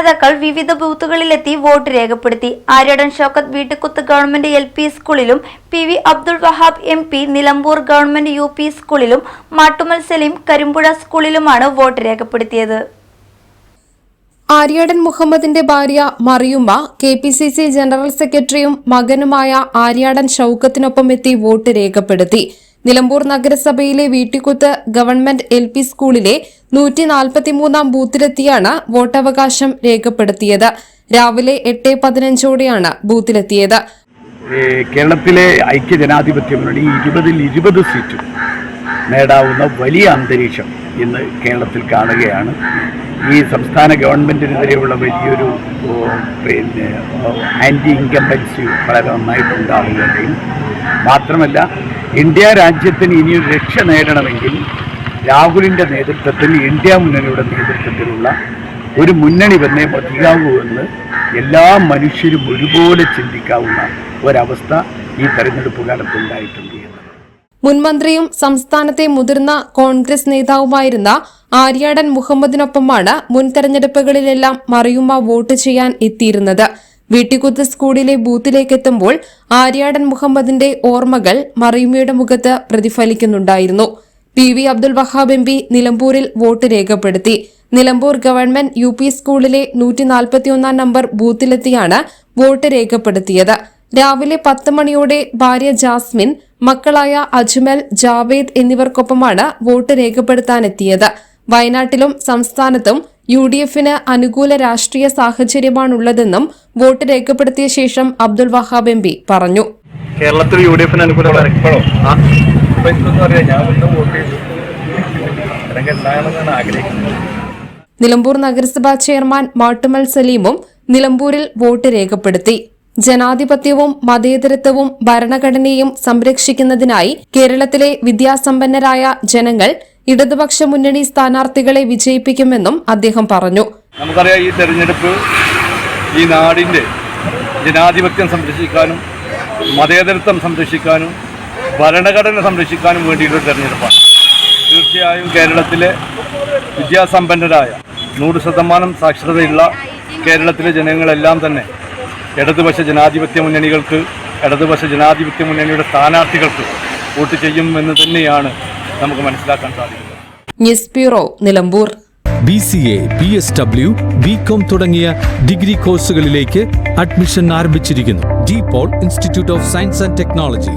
നേതാക്കൾ വിവിധ ബൂത്തുകളിലെത്തി വോട്ട് രേഖപ്പെടുത്തി. Aryadan Shoukath Veettikuthu government L P സ്കൂളിലും P V Abdul Wahab M P Nilambur government U P സ്കൂളിലും മാട്ടുമൽ സലീം കരിമ്പുഴ സ്കൂളിലുമാണ് വോട്ട് രേഖപ്പെടുത്തിയത്. ആര്യാടൻ മുഹമ്മദിന്റെ ഭാര്യ Mariyumma K P C C general സെക്രട്ടറിയും മകനുമായ ആര്യാടൻ ഷൌക്കത്തിനൊപ്പം എത്തി വോട്ട് രേഖപ്പെടുത്തി. നിലമ്പൂർ നഗരസഭയിലെ വീട്ടിക്കുത്ത് ഗവൺമെന്റ് എൽ പി സ്കൂളിലെ നൂറ്റി നാൽപ്പത്തിമൂന്നാം ബൂത്തിലെത്തിയാണ് വോട്ടവകാശം രേഖപ്പെടുത്തിയത്. രാവിലെ എട്ട് പതിനഞ്ചോടെയാണ് ബൂത്തിലെത്തിയത്. കേരളത്തിലെ ഐക്യ ജനാധിപത്യ മുന്നണി ഇരുപതിൽ ഇരുപത് സീറ്റും നേടാവുന്ന വലിയ അന്തരീക്ഷം ഇന്ന് കേരളത്തിൽ കാണുകയാണ്. ഈ സംസ്ഥാന ഗവൺമെന്റിനെതിരെയുള്ള വലിയൊരു പിന്നെ ആന്റി ഇൻകംബൻസി വളരെ നന്നായിട്ടുണ്ടാവുകയും മാത്രമല്ല ഇന്ത്യ രാജ്യത്തിന് ഇനിയൊരു രക്ഷ നേടണമെങ്കിൽ രാഹുലിന്റെ നേതൃത്വത്തിൽ ഇന്ത്യ മുന്നണിയുടെ നേതൃത്വത്തിലുള്ള ഒരു മുന്നണി വന്നേ മതിയാകൂ എന്ന് എല്ലാ മനുഷ്യരും ഒരുപോലെ ചിന്തിക്കാവുന്ന ഒരവസ്ഥ ഈ തെരഞ്ഞെടുപ്പ് കാലത്ത് ഉണ്ടായിട്ടുണ്ട് മുൻമന്ത്രിയും സംസ്ഥാനത്തെ മുതിർന്ന കോൺഗ്രസ് നേതാവുമായിരുന്ന ആര്യാടൻ മുഹമ്മദിനൊപ്പമാണ് മുൻ തെരഞ്ഞെടുപ്പുകളിലെല്ലാം മറിയുമ്മ വോട്ട് ചെയ്യാൻ എത്തിയിരുന്നത്. വീട്ടിക്കുത്ത് സ്കൂളിലെ ബൂത്തിലേക്കെത്തുമ്പോൾ ആര്യാടൻ മുഹമ്മദിന്റെ ഓർമ്മകൾ മറിയുമ്മയുടെ മുഖത്ത് പ്രതിഫലിക്കുന്നുണ്ടായിരുന്നു. P V Abdul Wahab M P നിലമ്പൂരിൽ വോട്ട് രേഖപ്പെടുത്തി. നിലമ്പൂർ ഗവൺമെന്റ് യു പി സ്കൂളിലെ നൂറ്റി നാൽപ്പത്തിയൊന്നാം നമ്പർ ബൂത്തിലെത്തിയാണ് വോട്ട് രേഖപ്പെടുത്തിയത്. രാവിലെ പത്ത് മണിയോടെ ഭാര്യ ജാസ്മിൻ മക്കളായ അജ്മൽ ജാവേദ് എന്നിവർക്കൊപ്പമാണ് വോട്ട് രേഖപ്പെടുത്താനെത്തിയത്. വയനാട്ടിലും സംസ്ഥാനത്തും യു ഡി എഫിന് അനുകൂല രാഷ്ട്രീയ സാഹചര്യമാണുള്ളതെന്നും വോട്ട് രേഖപ്പെടുത്തിയ ശേഷം അബ്ദുൽ വഹാബ് എം പി പറഞ്ഞു. കേരളത്തിൽ യു ഡി എഫിന് അനുകൂലമാണ് ഞാൻ വോട്ട് ചെയ്തു. ഉണ്ടാകണമെന്നാണ് ആഗ്രഹിക്കുന്നത് നിലമ്പൂർ നഗരസഭാ ചെയർമാൻ മാട്ടുമൽ സലീമും നിലമ്പൂരിൽ വോട്ട് രേഖപ്പെടുത്തി. ജനാധിപത്യവും മതേതരത്വവും ഭരണഘടനയും സംരക്ഷിക്കുന്നതിനായി കേരളത്തിലെ വിദ്യാസമ്പന്നരായ ജനങ്ങൾ ഇടതുപക്ഷ മുന്നണി സ്ഥാനാർത്ഥികളെ വിജയിപ്പിക്കുമെന്നും അദ്ദേഹം പറഞ്ഞു. നമുക്കറിയാം ഈ തെരഞ്ഞെടുപ്പ് ഈ നാടിന്റെ ജനാധിപത്യം സംരക്ഷിക്കാനും മതേതരത്വം സംരക്ഷിക്കാനും ഭരണഘടന സംരക്ഷിക്കാനും വേണ്ടിയിട്ടൊരു തെരഞ്ഞെടുപ്പാണ്. തീർച്ചയായും കേരളത്തിലെ വിദ്യാസമ്പന്നരായ നൂറ് ശതമാനം സാക്ഷരതയുള്ള കേരളത്തിലെ ജനങ്ങളെല്ലാം തന്നെ ഇടതുപക്ഷ ജനാധിപത്യ മുന്നണികൾക്ക് ഇടതുപക്ഷ ജനാധിപത്യ മുന്നണിയുടെ സ്ഥാനാർത്ഥികൾക്ക് വോട്ട് ചെയ്യുമെന്ന് തന്നെയാണ് നമുക്ക് മനസ്സിലാക്കാൻ സാധിക്കുന്നത്. News bureau Nilambur. B C A B S W B com തുടങ്ങിയ ഡിഗ്രി കോഴ്സുകളിലേക്ക് അഡ്മിഷൻ ആരംഭിച്ചിരിക്കുന്നു. De Paul institute of science and technology.